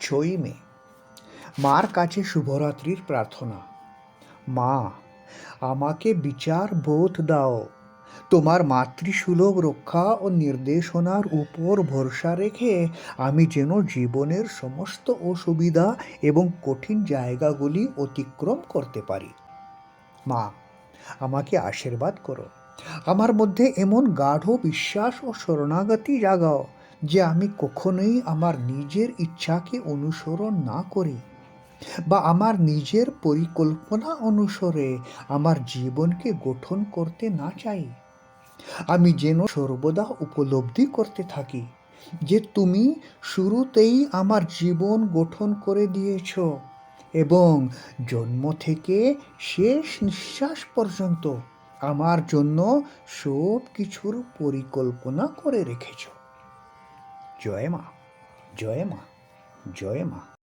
ছয়ই মে। মার কাছে শুভরাত্রির প্রার্থনা। মা, আমাকে বিচার বোধ দাও। তোমার মাতৃসুলভ রক্ষা ও নির্দেশনার উপর ভরসা রেখে আমি যেন জীবনের সমস্ত অসুবিধা এবং কঠিন জায়গাগুলি অতিক্রম করতে পারি। মা, আমাকে আশীর্বাদ করো। আমার মধ্যে এমন গাঢ় বিশ্বাস ও শরণাগতি জাগাও যে আমি কখনোই আমার নিজের ইচ্ছাকে অনুসরণ না করি বা আমার নিজের পরিকল্পনা অনুসারে আমার জীবনকে গঠন করতে না চাই। আমি যেন সর্বদা উপলব্ধি করতে থাকি যে তুমি শুরুতেই আমার জীবন গঠন করে দিয়েছ এবং জন্ম থেকে শেষ নিঃশ্বাস পর্যন্ত আমার জন্য সব কিছুর পরিকল্পনা করে রেখেছ। জয় মা জয় মা জয় মা